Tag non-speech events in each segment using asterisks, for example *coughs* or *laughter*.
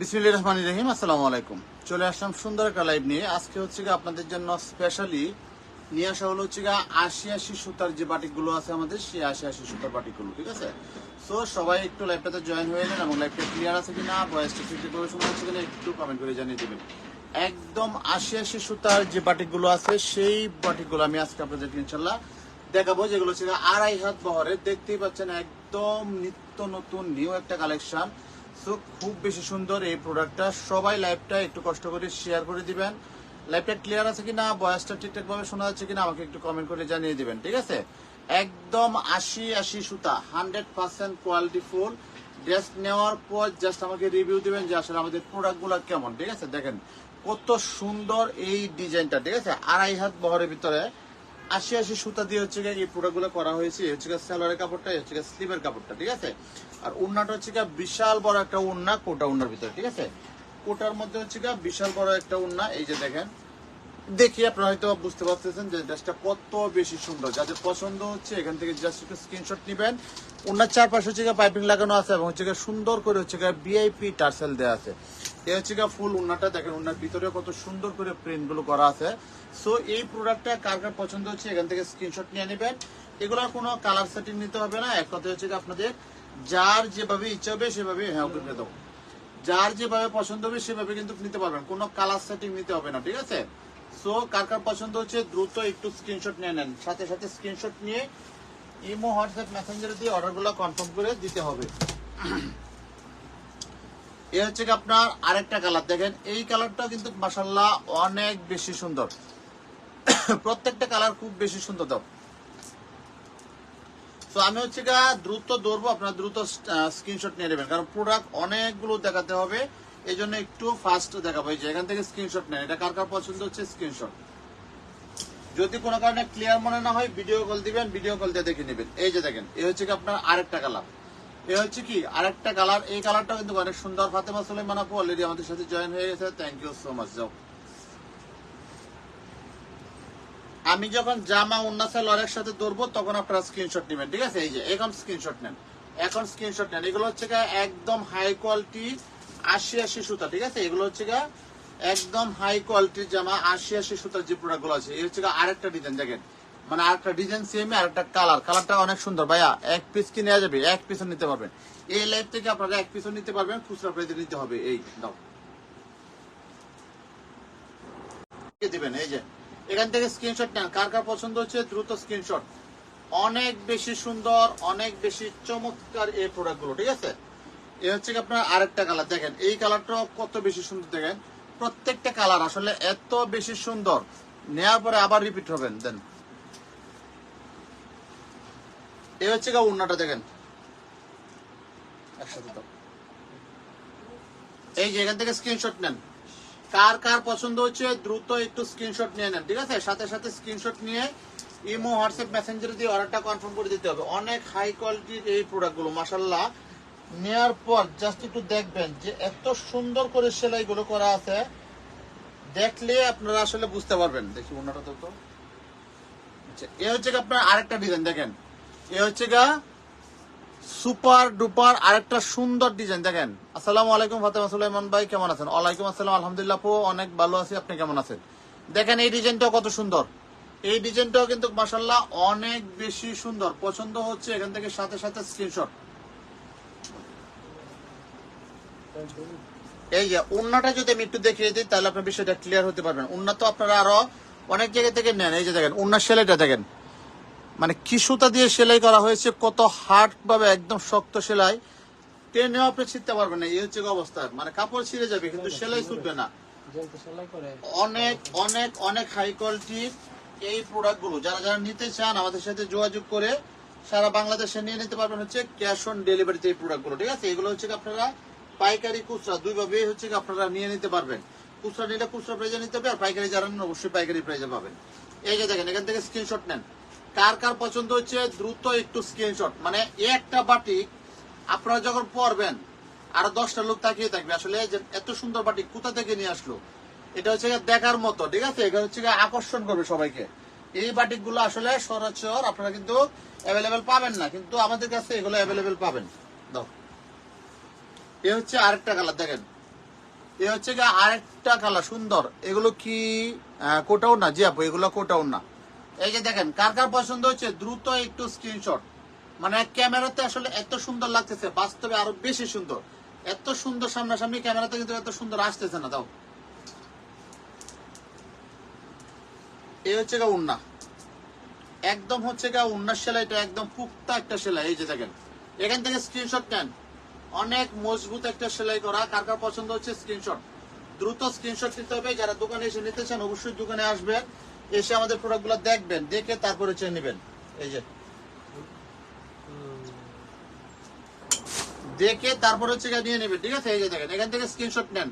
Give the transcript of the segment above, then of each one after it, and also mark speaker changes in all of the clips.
Speaker 1: বিসমিল্লাহির রহমানির রহিম, আসসালামু আলাইকুম। চলে আসলাম সুন্দর একটা লাইভ নিয়ে। আজকে হচ্ছে গিয়ে আপনাদের জন্য স্পেশালি নিয়ে আসা হলো হচ্ছে গিয়ে আশি আশি সুতার যে বাটিকগুলো আছে আমাদের, সেই আশি আশি সুতার বাটিকগুলো, ঠিক আছে? সো সবাই একটু লাইভটাতে জয়েন হয়ে নেন এবং লাইভটা ক্লিয়ার আছে কিনা ভয়েসটা করে শোনা হচ্ছে কিনা, একটু কমেন্ট করে জানিয়ে দেবেন। একদম আশি আশি সুতার যে বাটিকগুলো আছে, সেই বাটিকগুলো আমি আজকে আপনাদেরকে ইনশাল্লাহ দেখাবো, যেগুলো হচ্ছে আড়াই হাত বহরে দেখতেই পাচ্ছেন একদম নিত্য নতুন নিউ একটা কালেকশন সো খুব বেশি সুন্দর এই প্রোডাক্টটা সবাই লাইভটা একটু কষ্ট করে শেয়ার করে দিবেন। লাইভটা ক্লিয়ার আছে কিনা ভয়েসটা ঠিকঠাক ভাবে শোনা যাচ্ছে কিনা, আমাকে একটু কমেন্ট করে জানিয়ে দিবেন, ঠিক আছে? একদম আশি আশি সুতা hundred percent quality full dress নেওয়ার পর জাস্ট আমাকে রিভিউ দিবেন যে আসলে আমাদের প্রোডাক্টগুলো কেমন, ঠিক আছে? দেখেন, কত সুন্দর এই ডিজাইনটা, ঠিক আছে? আড়াই হাত বহরের ভিতরে। আশি আশি সুতা দিয়ে হচ্ছে এই প্রোডাক্টগুলো করা হয়েছে। হচ্ছে গিয়ে সালোয়ারের কাপড়টা হচ্ছে স্লিভের কাপড়টা, ঠিক আছে? আর উন্নাটা হচ্ছে গিয়ে বিশাল বড় একটা উন্না, কোটা উন্নার ভিতরে, ঠিক আছে? কোটার মধ্যে হচ্ছে গিয়ে বিশাল বড় একটা উন্না, এই যে দেখেন। দেখি, আপনারা হয়তো বুঝতে পারতেছেন যে ড্রেসটা কত বেশি সুন্দর। যাদের পছন্দ হচ্ছে, এখান থেকে জাস্ট একটু স্ক্রিনশট নেবেন। ওনার চারপাশে হচ্ছে পাইপিং লাগানো আছে এবং হচ্ছে সুন্দর করে হচ্ছে বিআইপি টার্সেল দেওয়া আছে। এই হচ্ছে ফুল উন্নাটা, দেখেন উন্নার ভিতরে কত সুন্দর করে প্রিন্টগুলো করা আছে। সো এই প্রোডাক্টটা কার কার পছন্দ হচ্ছে, এখান থেকে স্ক্রিনশট নিয়ে নেবেন। এগুলোর কোনো কালার সেটিং নিতে হবে না। এক কথা হচ্ছে আপনাদের যার যেভাবে ইচ্ছা হবে সেভাবে হ্যাঁ দিয়ে দেবো। যার যেভাবে পছন্দ হবে সেভাবে কিন্তু নিতে পারবেন, কোনো কালার সেটিং নিতে হবে না, ঠিক আছে? সো কার কার পছন্দ হচ্ছে দ্রুত একটু স্ক্রিনশট নিয়ে নেন। সাথে সাথে স্ক্রিনশট নিয়ে ইমো, হোয়াটসঅ্যাপ, মেসেঞ্জার দিয়ে অর্ডারগুলো কনফার্ম করে দিতে হবে। এ হচ্ছে কি আপনার আরেকটা কালার দেখেন, এই কালারটাও কিন্তু মাসাল্লাহ অনেক বেশি সুন্দর। *coughs* প্রত্যেকটা কালার খুব বেশি সুন্দর দাও। তো আমি হচ্ছে গা দ্রুত দৌড়বো আপনার দ্রুত স্ক্রিনশট নিয়ে নেবেন। কারণ প্রোডাক্ট অনেকগুলো দেখাতে হবে এই জন্য একটু ফাস্ট দেখাবো। যে এখান থেকে স্ক্রিনশট নেন, এটা কার কার পছন্দ হচ্ছে স্ক্রিনশট যদি কোনো কারণে ক্লিয়ার মনে না হয় ভিডিও কল দিবেন ভিডিও কল দিয়ে দেখে নেবেন। এই যে দেখেন এই হচ্ছে কি আপনার আরেকটা কালার এ হচ্ছে কি, আরেকটা কালার এই কালারটা কিন্তু অনেক সুন্দর। ফাতেমা সুলাইমান আপু অলরেডি আমাদের সাথে জয়েন হয়ে গেছে। থ্যাংক ইউ সো মাচ যাও। আমি যখন জামা উন্নাসা লরের সাথে ধরবো, তখন আপনারা স্ক্রিনশট নেবেন, ঠিক আছে? এই যে, এখন স্ক্রিনশট নেন। এখন স্ক্রিনশট নেন। এগুলো হচ্ছে একদম হাই কোয়ালিটি আশি আশি সুতা, ঠিক আছে? এগুলো হচ্ছে একদম হাই কোয়ালিটির জামা, আশি আশি সুতার যে প্রোডাক্টগুলো আছে এই হচ্ছে আরেকটা ডিজাইন দেখেন। মানে আরেকটা ডিজাইন সেম আরেকটা কালার কালারটা অনেক সুন্দর, ভাইয়া। এক পিস কি নেওয়া যাবে, এক পিসও নিতে পারবেন। এই লাইফ থেকে আপনারা এক পিসও নিতে পারবেন, খুচরা প্রাইজে নিতে হবে। এই, দাও। দিবেন, এই যে। এখান থেকে স্ক্রিনশট নেন। কার কার পছন্দ হচ্ছে, দ্রুত স্ক্রিনশট অনেক বেশি সুন্দর, অনেক বেশি চমৎকার এই প্রোডাক্টগুলো, ঠিক আছে? এ হচ্ছে আপনার আরেকটা কালার দেখেন, এই কালারটাও কত বেশি সুন্দর, দেখেন। প্রত্যেকটা কালার আসলে এত বেশি সুন্দর। নেওয়ার পরে আবার রিপিট হবেন, দেন। এ হচ্ছে গা উন্নাটা, দেখেন। একসাথে। এই যে, এখান থেকে স্ক্রিনশট নেন। কার কার পছন্দ হচ্ছে দ্রুত একটু স্ক্রিনশট নিয়ে নেন, ঠিক আছে? সাথে সাথে স্ক্রিনশট নিয়ে ইমো হোয়াটসঅ্যাপ মেসেঞ্জার দিয়ে অর্ডারটা কনফার্ম করে দিতে হবে। অনেক হাই কোয়ালিটির এই প্রোডাক্টগুলো মাসাল্লাহ নেওয়ার পর জাস্ট একটু দেখবেন যে এত সুন্দর করে সেলাইগুলো করা আছে। দেখলে আপনারা আসলে বুঝতে পারবেন। দেখি অন্যটা তো আচ্ছা এ হচ্ছে আপনার আরেকটা ডিজাইন দেখেন। এ হচ্ছে গা সুপার ডুপার আরেকটা সুন্দর ডিজাইন দেখেন। আসসালামু আলাইকুম, ফাতেমা সুলাইমান ভাই, কেমন আছেন? ওয়ালাইকুম আসসালাম, আলহামদুলিল্লাহ আপু, অনেক ভালো আছি, আপনি কেমন আছেন? দেখেন, এই ডিজাইনটাও কত সুন্দর। এই ডিজাইনটাও কিন্তু মাসাল্লাহ অনেক বেশি সুন্দর। পছন্দ হচ্ছে এখান থেকে সাথে সাথে স্ক্রিনশট এই যে, উন্নাটা যদি আমি একটু দেখিয়ে দিই, তাহলে আপনার বিষয়টা ক্লিয়ার হতে পারবেন। উন্না তো আপনারা আরও অনেক জায়গা থেকে নেন। এই যে দেখেন, উন্নার সেলাইটা দেখেন। মানে কি সুতা দিয়ে সেলাই করা হয়েছে কত হার্ড ভাবে একদম শক্ত সেলাই টেনেও আপনি ছিঁড়তে পারবেন না এই হচ্ছে অবস্থা। মানে কাপড় ছিঁড়ে যাবে কিন্তু সেলাই ছুটবে না। অনেক অনেক অনেক হাই কোয়ালিটির এই প্রোডাক্টগুলো যারা যারা নিতে চান আমাদের সাথে যোগাযোগ করে সারা বাংলাদেশে নিয়ে নিতে পারবেন হচ্ছে ক্যাশ অন ডেলিভারিতে এই প্রোডাক্টগুলো ঠিক আছে? এগুলো হচ্ছে আপনারা পাইকারি খুচরা দুইভাবে হচ্ছে আপনারা নিয়ে নিতে পারবেন। খুচরা নিলে খুচরা প্রাইজে নিতে হবে আর পাইকারি যারা অবশ্যই পাইকারি প্রাইজে পাবেন। এই যে দেখেন এখান থেকে স্ক্রিনশট নেন। কার কার পছন্দ হচ্ছে? দ্রুত একটু স্ক্রিনশট মানে একটা বাটিক আপনারা যখন পরবেন, আর দশটা লোক তাকিয়ে থাকবে। আসলে যে এত সুন্দর বাটিক কোথা থেকে নিয়ে আসলো? এটা হচ্ছে দেখার মতো, ঠিক আছে? এটা হচ্ছে আকর্ষণ করবে সবাইকে। এই বাটিকগুলো আসলে সরাসর আপনারা কিন্তু অ্যাভেলেবেল পাবেন না, কিন্তু আমাদের কাছে এগুলো অ্যাভেলেবেল পাবেন। দাও। এ হচ্ছে আরেকটা কালার দেখেন। এ হচ্ছে আরেকটা কালার সুন্দর। এগুলো কি কোটাও না? জি আপু, এগুলো কোটাও না। এই যে দেখেন, কার কার পছন্দ হচ্ছে, দ্রুত একটু স্ক্রিনশট মানে ক্যামেরাতে আসলে এত সুন্দর লাগতেছে, বাস্তবে আরও বেশি সুন্দর। এত সুন্দর সামনাসামনি ক্যামেরাতে কিন্তু এত সুন্দর আসতেছে না, দাও। এই হচ্ছে গা উন্না। একদম হচ্ছে গা উন্নার সেলাইটা একদম পুক্তা একটা সেলাই, এই যে দেখেন। এখান থেকে স্ক্রিনশট নেন। অনেক মজবুত একটা সেলাই করা, কার কার পছন্দ হচ্ছে স্ক্রিনশট দ্রুত স্ক্রিনশট নিতে হবে, যারা দোকানে এসে নিতে চান, অবশ্যই দোকানে আসবেন এসে আমাদের প্রোডাক্টগুলো দেখবেন, দেখে তারপরে চেয়ে নেবেন। এই যে। দেখে তারপরে হচ্ছে নিয়ে নেবেন, ঠিক আছে? এই যে দেখেন, এখান থেকে স্ক্রিনশট নেন।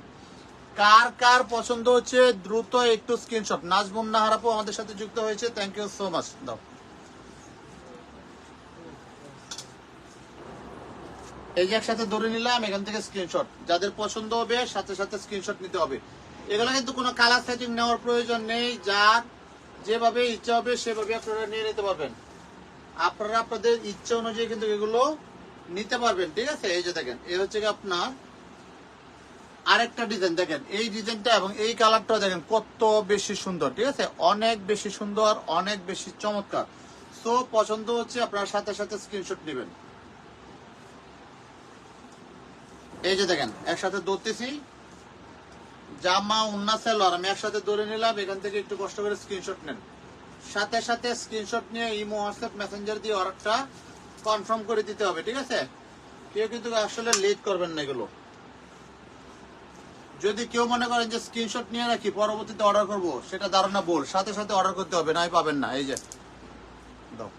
Speaker 1: কার কার পছন্দ হচ্ছে, দ্রুত একটু স্ক্রিনশট নাজমুন নাহারাপু আমাদের সাথে যুক্ত হয়েছে। থ্যাংক ইউ সো মাচ দাও। এই যে একসাথে ধরে নিলাম, এখান থেকে স্ক্রিনশট যাদের পছন্দ হবে, সাথে সাথে স্ক্রিনশট নিতে হবে। এগুলো কিন্তু কোনো কালার সেটিং নেওয়ার প্রয়োজন নেই, যার যেভাবে ইচ্ছা হবে, সেভাবে আপনারা নিয়ে নিতে পারবেন। আপনারা আপনাদের ইচ্ছা অনুযায়ী কিন্তু এগুলো নিতে পারবেন, ঠিক আছে? এই যে দেখেন এই হচ্ছে আপনার আরেকটা ডিজাইন। দেখেন, এই ডিজাইনটা এবং এই কালারটা দেখেন কত বেশি সুন্দর, ঠিক আছে? অনেক বেশি সুন্দর, অনেক বেশি চমৎকার। সো পছন্দ হচ্ছে, আপনার সাথে সাথে স্ক্রিনশট নেবেন। এই যে দেখেন, একসাথে দৌড়তেছি জামা, উন্না, সেলোয়ার। আমি একসাথে দৌড়ে নিলাম, এখান থেকে একটু কষ্ট করে স্ক্রিনশট নেন। সাথে সাথে স্ক্রিনশট নিয়ে ইমো হোয়াটসঅ্যাপ মেসেঞ্জার দিয়ে অর্ডারটা কনফার্ম করে দিতে হবে, ঠিক আছে? কেউ কিন্তু আসলে লেট করবেন না এগুলো। যদি কেউ মনে করেন যে স্ক্রিনশট নিয়ে রাখি, পরবর্তীতে অর্ডার করব, সেটা ধারণা বল সাথে সাথে অর্ডার করতে হবে, নাই পাবেন না। এই যে, দাও।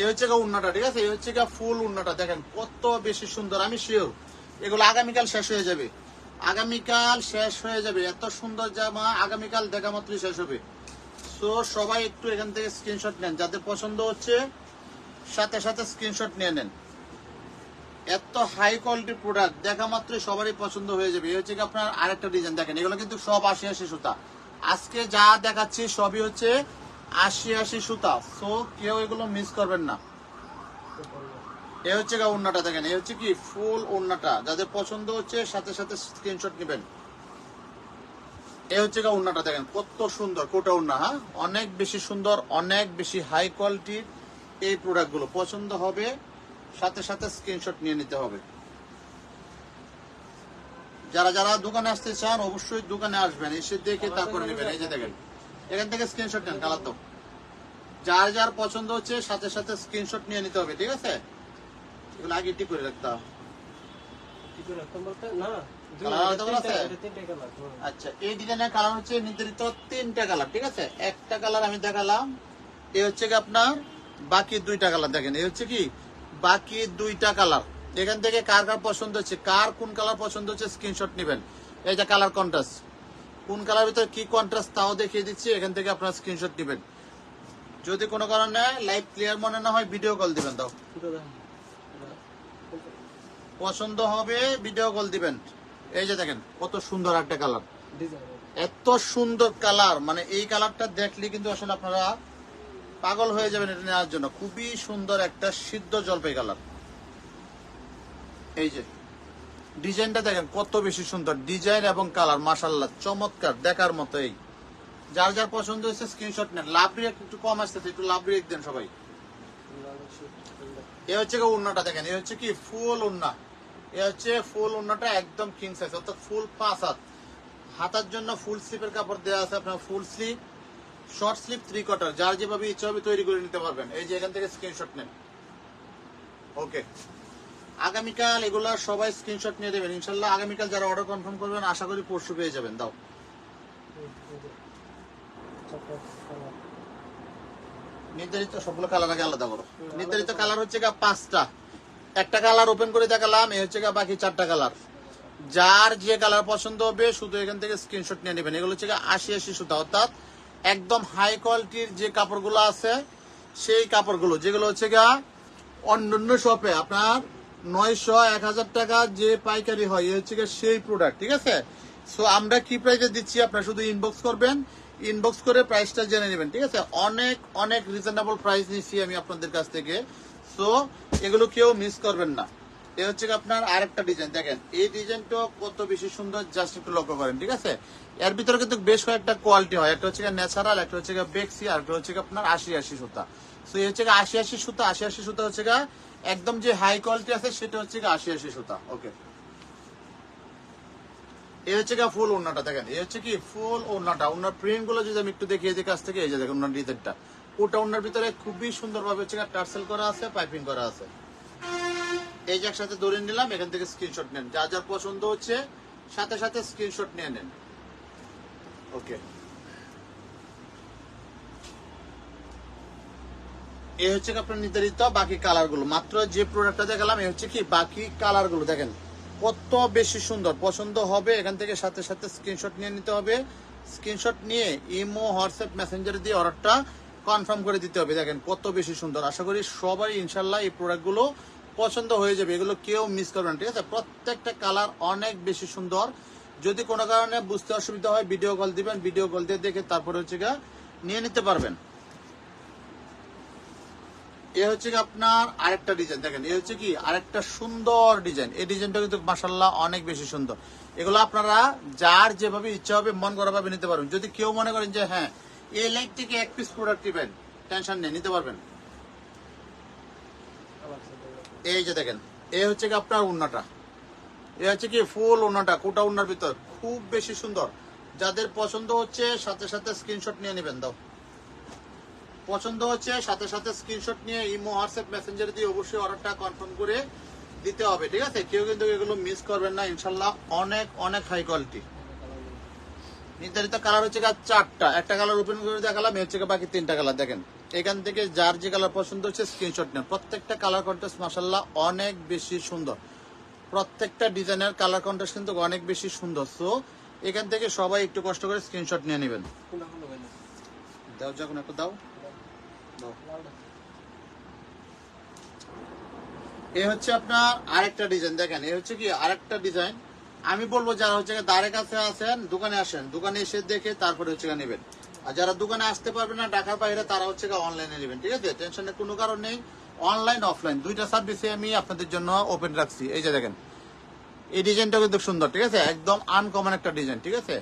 Speaker 1: এই হচ্ছে গা উন্নাটা, ঠিক আছে? এই হচ্ছে গা ফুল উন্নাটা। দেখেন কত বেশি সুন্দর, আমি শিওর এগুলো আগামীকাল শেষ হয়ে যাবে। আগামীকাল শেষ হয়ে যাবে। এত সুন্দর জামা, আগামীকাল দেখা মাত্রই শেষ হবে। সো সবাই একটু এখান থেকে স্ক্রিনশট নেন। যাদের পছন্দ হচ্ছে, সাথে সাথে স্ক্রিনশট নিয়ে নেন। এত হাই কোয়ালিটির প্রোডাক্ট দেখা মাত্রই সবারই পছন্দ হয়ে যাবে। এই হচ্ছে কি আপনার আরেকটা ডিজাইন দেখেন। এগুলো কিন্তু সব আশি আশি সুতা। আজকে যা দেখাচ্ছি সবই হচ্ছে আশি আশি সুতা। সো কেউ এগুলো মিস করবেন না। এ হচ্ছে গা ওন্নাটা দেখেন এ হচ্ছে কি ফুল ওন্নাটা যাদের পছন্দ হচ্ছে সাথে সাথে স্ক্রিনশট নেবেন। এ হচ্ছে গা ওন্নাটা দেখেন কত সুন্দর কোটা ওন্না হ্যাঁ? অনেক বেশি সুন্দর অনেক বেশি হাই কোয়ালিটির এই প্রোডাক্টগুলো পছন্দ হবে সাথে সাথে স্ক্রিনশট নিয়ে নিতে হবে। যারা যারা দোকানে আসতে চান অবশ্যই দোকানে আসবেন এসে দেখে তারপরে নেবেন। এই যে দেখেন এখান থেকে স্ক্রিনশট নেন কালার তো যার যার পছন্দ হচ্ছে সাথে সাথে স্ক্রিনশট নিয়ে নিতে হবে ঠিক আছে? এগুলো আগে টিপ করে রাখতে। হবে। কালার আলাদা করে আছে? আচ্ছা এই ডিজাইনের কালার হচ্ছে নির্ধারিত তিনটা কালার ঠিক আছে? একটা কালার আমি দেখালাম এ হচ্ছে কি আপনার বাকি দুইটা কালার দেখেন এই হচ্ছে কি? বাকি দুইটা কালার। এখান থেকে কার কার পছন্দ হচ্ছে কার কোন কালার পছন্দ হচ্ছে স্ক্রিনশট নেবেন। এই যে কালার কন্ট্রাস্ট কোন কালার ভিতরে কি কন্ট্রাস্ট তাও দেখিয়ে দিচ্ছি এখান থেকে আপনারা স্ক্রিনশট নেবেন। যদি কোনো কারণে লাইভ ক্লিয়ার মনে না হয় ভিডিও কল দিবেন দাও পছন্দ হবে ভিডিও কল দিবেন। এই যে দেখেন কত সুন্দর একটা কালার এত সুন্দর কালার মানে এই কালারটা দেখলে কিন্তু আসলে আপনারা পাগল হয়ে যাবেন এটা নেওয়ার জন্য। খুবই সুন্দর একটা সিদ্ধ জলপাই কালার এই যে ডিজাইনটা দেখেন কত বেশি সুন্দর। ডিজাইন এবং কালার মাসাল্লাহ চমৎকার দেখার মতো এই। যার যার পছন্দ হয়েছে স্ক্রিনশট নেন। লাভ রিয়েক্ট একটু কম আসতেছে একটু লাভ রিয়েক্ট দেন সবাই। এ হচ্ছে কি উন্নাটা দেখেন এ হচ্ছে কি ফুল উন্না। এ হচ্ছে ফুল উন্নাটা একদম কিং সাইজ অর্থাৎ ফুল পাঁচ হাত। হাতার জন্য ফুল স্লিপের কাপড় দেওয়া আছে আপনার full sleeve short sleeve three quarter যার যেভাবে ইচ্ছা হবে তৈরি করে নিতে পারবেন। এই যে এখান থেকে স্ক্রিনশট নেন। ওকে আগামীকাল এগুলা সবাই স্ক্রিনশট নিয়ে দেবেন। ইনশাল্লাহ আগামীকাল যারা অর্ডার কনফার্ম করবেন, আশা করি পরশু পেয়ে যাবেন। দাও। নির্ধারিত সবগুলো কালার আগে আলাদা করো। নির্ধারিত কালার হচ্ছে গা পাঁচটা। একটা কালার ওপেন করে দেখালাম, এ হচ্ছে বাকি চারটা কালার। যার যে কালার পছন্দ হবে, শুধু এখান থেকে স্ক্রিনশট নিয়ে নেবেন। এগুলো হচ্ছে আশি আশি সুতা, অর্থাৎ একদম হাই কোয়ালিটির যে কাপড়গুলো আছে, সেই কাপড়গুলো, যেগুলো হচ্ছে গা অন্যান্য শপে আপনার নয়শো, এক হাজার টাকা যে পাইকারি হয়, এ হচ্ছে গিয়ে সেই প্রোডাক্ট ঠিক আছে? সো আমরা কি প্রাইসে দিচ্ছি, আপনারা শুধু ইনবক্স করবেন। ইনবক্স করে প্রাইসটা জেনে নেবেন, ঠিক আছে? অনেক অনেক রিজনেবল প্রাইস নিচ্ছি আমি আপনাদের কাছ থেকে। সো এগুলো কেউ মিস করবেন না। এ হচ্ছে আপনার আরেকটা ডিজাইন দেখেন, এই ডিজাইনটা কত বেশি সুন্দর জাস্ট একটু লক্ষ্য করেন, ঠিক আছে? এর ভিতরে কিন্তু বেশ কয়েকটা কোয়ালিটি হয়। একটা হচ্ছে ন্যাচারাল একটা হচ্ছে বেক্সি, আর একটা হচ্ছে আপনার আশি আশি সুতা। তো এই হচ্ছে আশি আশি সুতা, আশি আশি সুতা হচ্ছে একদম যে হাই কোয়ালিটি আছে, সেটা হচ্ছে আশি আশি সুতা। ওকে এই হচ্ছে গিয়ে ফুল ওড়নাটা, দেখেন। এই হচ্ছে কি ফুল ওড়নাটা। ওড়নার প্রিন্টগুলো যদি আমি একটু দেখি এই যে কাছ থেকে, এই যে দেখেন ওনার ডিজাইনটা ওড়নার ভিতরে খুবই সুন্দর ভাবে হচ্ছে টার্সেল করা আছে পাইপিং করা আছে। এই যে একসাথে ধরে নিলাম, এখান থেকে স্ক্রিনশট নেন। যা যার পছন্দ হচ্ছে, সাথে সাথে স্ক্রিনশট নিয়ে নেন। ওকে এই হচ্ছে আপনার নির্ধারিত বাকি কালারগুলো মাত্র যে প্রোডাক্টটা দেখালাম এই হচ্ছে কি বাকি কালারগুলো দেখেন, কত বেশি সুন্দর। পছন্দ হবে, এখান থেকে সাথে সাথে স্ক্রিনশট নিয়ে নিতে হবে। স্ক্রিনশট নিয়ে ইমো হোয়াটসঅ্যাপ মেসেঞ্জার দিয়ে অর্ডারটা কনফার্ম করে দিতে হবে। দেখেন, কত বেশি সুন্দর। আশা করি সবাই ইনশাল্লাহ এই প্রোডাক্টগুলো পছন্দ হয়ে যাবে। এগুলো কেউ মিস করবে না, ঠিক আছে? প্রত্যেকটা কালার অনেক বেশি সুন্দর। যদি কোনো কারণে বুঝতে অসুবিধা হয় ভিডিও কল দিবেন ভিডিও কল দিয়ে দেখে তারপরে হচ্ছে গা নিয়ে নিতে পারবেন। এ হচ্ছে কি আপনার আরেকটা ডিজাইন দেখেন, এ হচ্ছে কি? আরেকটা সুন্দর ডিজাইন এই ডিজাইনটা কিন্তু মাসাল্লাহ অনেক বেশি সুন্দর। এগুলো আপনারা যার যেভাবে ইচ্ছা হবে মন করা ভাবে নিতে পারবেন। যদি কেউ মনে করেন যে হ্যাঁ এই লাইট থেকে এক পিস প্রোডাক্ট দিবেন টেনশন নেই, নিতে পারবেন। এই যে দেখেন এই হচ্ছে কি আপনার উন্নাটা এই হচ্ছে কি ফুল উন্নাটা কোটা উন্নার ভিতর। খুব বেশি সুন্দর। যাদের পছন্দ হচ্ছে, সাথে সাথে স্ক্রিনশট নিয়ে নেবেন, দাও। পছন্দ হচ্ছে, সাথে সাথে স্ক্রিনশট নিয়ে ইমো, হোয়াটসঅ্যাপ মেসেঞ্জার দিয়ে অবশ্যই অর্ডারটা কনফার্ম করে দিতে হবে, ঠিক আছে? কেউ কিন্তু এগুলো মিস করবেন না, ইনশাল্লাহ অনেক অনেক হাই কোয়ালিটি নির্ধারিত কালার হচ্ছে চারটা। একটা কালার ওপেন করে দেখালাম হচ্ছে বাকি তিনটা কালার দেখেন, এখান থেকে যার যে কালার পছন্দ হচ্ছে স্ক্রিনশট নেন। প্রত্যেকটা কালার কন্টেস্ট মাসাল্লাহ অনেক বেশি সুন্দর। প্রত্যেকটা ডিজাইনের কালার কন্টেস্ট কিন্তু অনেক বেশি সুন্দর। সো এখান থেকে সবাই একটু কষ্ট করে স্ক্রিনশট নিয়ে নেবেন। দাও, যখন একটু দাও। এ হচ্ছে আপনার আরেকটা ডিজাইন দেখেন, এ হচ্ছে কি আরেকটা ডিজাইন আমি বলব যারা হচ্ছে দ্বারের কাছে আছেন দোকানে আসেন। দোকানে এসে দেখে তারপরে হচ্ছে নেবেন। আর যারা দোকানে আসতে পারবে না, ঢাকার বাইরে, তারা হচ্ছে অনলাইনে নেবেন, ঠিক আছে? টেনশনের কোনো কারণ নেই। অনলাইন অফলাইন দুইটা সার্ভিসে আমি আপনাদের জন্য ওপেন রাখছি। এই যে দেখেন, এই ডিজাইনটা কিন্তু সুন্দর, ঠিক আছে? একদম আনকমন একটা ডিজাইন ঠিক আছে?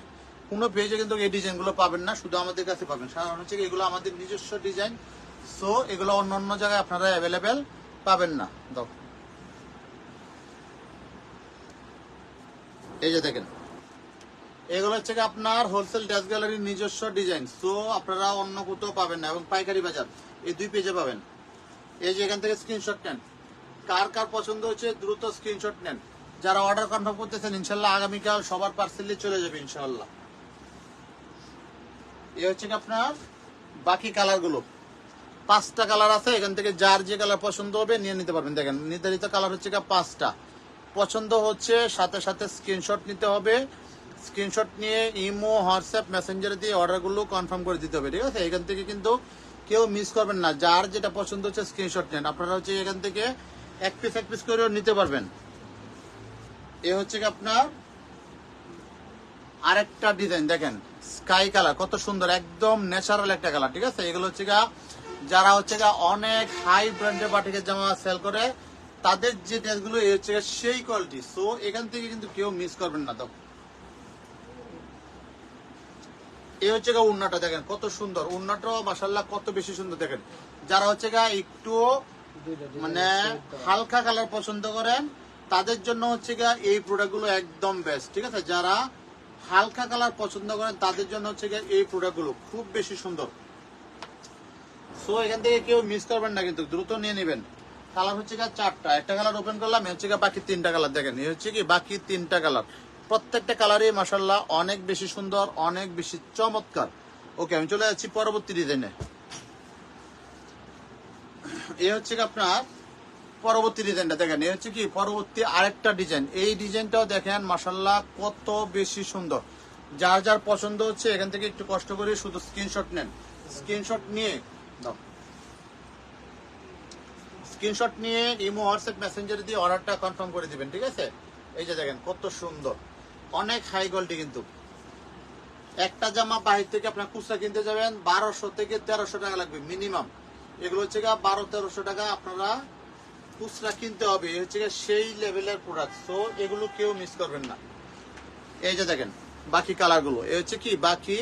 Speaker 1: কোনো পেজে কিন্তু এই ডিজাইনগুলো পাবেন না, শুধু আমাদের কাছে পাবেন। কারণ হচ্ছে এগুলো আমাদের নিজস্ব ডিজাইন সো এগুলো অন্য অন্য জায়গায় আপনারা অ্যাভেলেবেল পাবেন না। দাও। এই যে দেখেন। এগুলো হচ্ছে আপনার হোলসেল ড্যাশ গ্যালারির নিজস্ব ডিজাইন সো আপনারা অন্য কোথাও পাবেন না, এবং পাইকারি বাজার, এই দুই পেজে পাবেন। এই যে এখান থেকে স্ক্রিনশট নেন। কার কার পছন্দ হচ্ছে দ্রুত স্ক্রিনশট নেন। যারা অর্ডার কনফার্ম করতেছেন, ইনশাল্লাহ আগামীকাল সবার পার্সেলই চলে যাবে, ইনশাল্লাহ। এই হচ্ছে আপনার বাকি কালারগুলো পাঁচটা কালার আছে, এখান থেকে যার যে কালার পছন্দ হবে নিয়ে নিতে পারবেন। দেখেন, নির্ধারিত কালার হচ্ছে পাঁচটা। পছন্দ হচ্ছে, সাথে সাথে স্ক্রিনশট নিতে হবে। স্ক্রিনশট নিয়ে ইমো, হোয়াটসঅ্যাপ মেসেঞ্জার দিয়ে অর্ডারগুলো কনফার্ম করে দিতে হবে, ঠিক আছে? এখান থেকে কিন্তু কেউ মিস করবেন না। যার যেটা পছন্দ হচ্ছে স্ক্রিনশট নেন। আপনারা হচ্ছে এখান থেকে এক পিস এক পিস করেও নিতে পারবেন। এ হচ্ছে কি আপনার আরেকটা ডিজাইন দেখেন। স্কাই কালার কত সুন্দর, একদম ন্যাচারাল একটা কালার ঠিক আছে? এগুলো হচ্ছে যারা হচ্ছে অনেক হাই ব্র্যান্ডের বাটিকের জামা সেল করে তাদের যে এই হচ্ছে সেই কোয়ালিটি সো এখান থেকে কিন্তু কেউ মিস করবেন না এই হচ্ছে গা উন্নাটা দেখেন, কত সুন্দর। উন্নাটাও মাসাল্লাহ কত বেশি সুন্দর দেখেন। যারা হচ্ছে গা একটু মানে হালকা কালার পছন্দ করেন, তাদের জন্য হচ্ছে গিয়া এই প্রোডাক্টগুলো একদম বেস্ট ঠিক আছে? যারা হালকা কালার পছন্দ করেন, তাদের জন্য হচ্ছে গিয়া এই প্রোডাক্টগুলো খুব বেশি সুন্দর। সো এখান থেকে কেউ মিস করবেন না কিন্তু, দ্রুত নিয়ে নেবেন। কালার হচ্ছে গিয়া চারটা। একটা কালার ওপেন করলাম হচ্ছে গিয়া বাকি তিনটা কালার দেখেন। এই হচ্ছে কি বাকি তিনটা কালার। প্রত্যেকটা কালারই মাসাল্লাহ অনেক বেশি সুন্দর, অনেক বেশি চমৎকার। ওকে, আমি চলে যাচ্ছি পরবর্তী ডিজাইনে এ। হচ্ছে আপনার পরবর্তী ডিজাইনটা দেখেন, এ হচ্ছে কি পরবর্তী আরেকটা ডিজাইন এই ডিজাইনটাও দেখেন মাসাল্লাহ কত বেশি সুন্দর। যার যার পছন্দ হচ্ছে, এখান থেকে একটু কষ্ট করে শুধু স্ক্রিনশট নেন। স্ক্রিনশট নিয়ে দাও। স্ক্রিনশট নিয়ে ইমো, হোয়াটসঅ্যাপ, মেসেঞ্জার দিয়ে অর্ডারটা কনফার্ম করে দিবেন, ঠিক আছে? এই যে দেখেন, কত সুন্দর। অনেক হাই কোয়ালিটি কিন্তু। একটা জামা বাহির থেকে আপনার খুচরা কিনতে যাবেন, বারোশো থেকে তেরোশো টাকা লাগবে মিনিমাম এগুলো হচ্ছে গা বারো, তেরোশো টাকা আপনারা খুচরা কিনতে হবে, এই হচ্ছে সেই লেভেলের প্রোডাক্ট সো এগুলো কেউ মিস করবেন না। এই যে দেখেন, বাকি কালারগুলো এই হচ্ছে কি? বাকি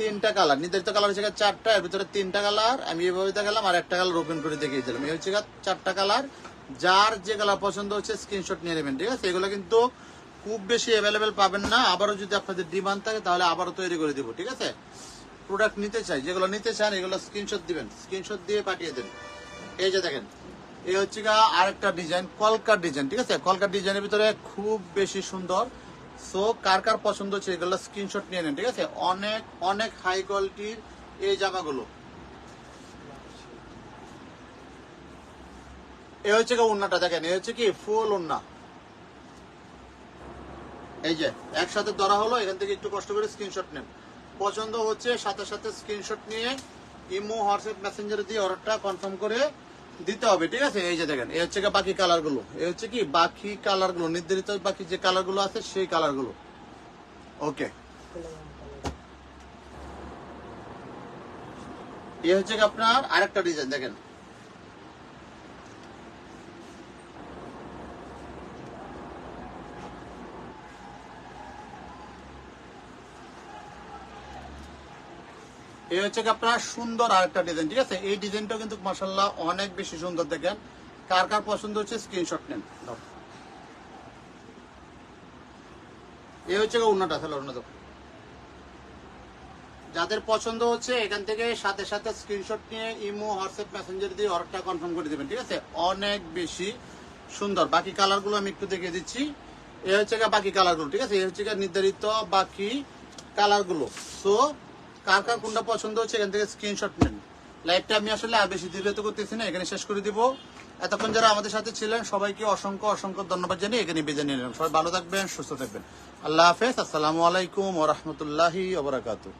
Speaker 1: তিনটা কালার। নির্ধারিত কালার হচ্ছে চারটা, এর ভিতরে তিনটা কালার, আমি এভাবে দেখালাম, আর একটা কালার ওপেন করে দেখিয়ে দিলাম এই হচ্ছে চারটা কালার। যার যে কালার পছন্দ হচ্ছে স্ক্রিনশট নিয়ে নেবেন, ঠিক আছে? এগুলো কিন্তু খুব বেশি অ্যাভেলেবেল পাবেন না। আবারও যদি আপনাদের ডিমান্ড থাকে, তাহলে আবারও তৈরি করে দিব, ঠিক আছে? প্রোডাক্ট নিতে চাই, যেগুলো নিতে চান, এগুলো স্ক্রিনশট দিবেন। স্ক্রিনশট দিয়ে পাঠিয়ে দেন। এই যে দেখেন, এই হচ্ছে আরেকটা ডিজাইন কলকার ডিজাইন ঠিক আছে? কলকার ডিজাইনের ভিতরে খুব বেশি সুন্দর সো কার কার পছন্দ হচ্ছে? এগুলো স্ক্রিনশট নিয়ে নেন, ঠিক আছে? অনেক অনেক হাই কোয়ালিটির এই জামাগুলো। এই হচ্ছে কি উন্নাটা দেখেন এই হচ্ছে কি ফুল উন্না এই যে, একসাথে ধরা হলো, এখান থেকে একটু কষ্ট করে স্ক্রিনশট নেন। পছন্দ হচ্ছে, সাথে সাথে স্ক্রিনশট নিয়ে ইমো, হোয়াটসঅ্যাপ মেসেঞ্জারে দিয়ে অর্ডারটা কনফার্ম করে দিতে হবে, ঠিক আছে? এই যে দেখেন, এই হচ্ছে বাকি কালারগুলো। এই হচ্ছে কি? বাকি কালারগুলো, নির্ধারিত বাকি যে কালারগুলো আছে, সেই কালারগুলো। ওকে এই হচ্ছে আপনার আরেকটা ডিজাইন দেখেন। এই হচ্ছে আপনার সুন্দর আরেকটা ডিজাইন ঠিক আছে? এই ডিজাইনটাও কিন্তু মাসাল্লাহ অনেক বেশি সুন্দর, দেখেন। কার কার পছন্দ হচ্ছে স্ক্রিনশট নেন। এই হচ্ছে উন্নাটা তাহলে অন্য যাদের পছন্দ হচ্ছে, এখান থেকে সাথে সাথে স্ক্রিনশট নিয়ে ইমো, হোয়াটসঅ্যাপ, মেসেঞ্জার দিয়ে অর্ডারটা কনফার্ম করে দিবেন, ঠিক আছে? অনেক বেশি সুন্দর। বাকি কালারগুলো আমি একটু দেখিয়ে দিচ্ছি। এই হচ্ছে বাকি কালারগুলো ঠিক আছে? এই হচ্ছে নির্ধারিত বাকি কালারগুলো সো কার কার কোনটা পছন্দ হচ্ছে, এখান থেকে স্ক্রিনশট নেন। লাইভটা আমি আসলে আর বেশি দীর্ঘত করতেছি না, এখানে শেষ করে দিব। এতক্ষণ যারা আমাদের সাথে ছিলেন, সবাইকে অসংখ্য অসংখ্য ধন্যবাদ জানিয়ে এখানে বেজে নিলাম। সবাই ভালো থাকবেন, সুস্থ থাকবেন। আল্লাহ হাফেজ, আসসালামু আলাইকুম ওরহমতুল্লাহি ওবরাকাতু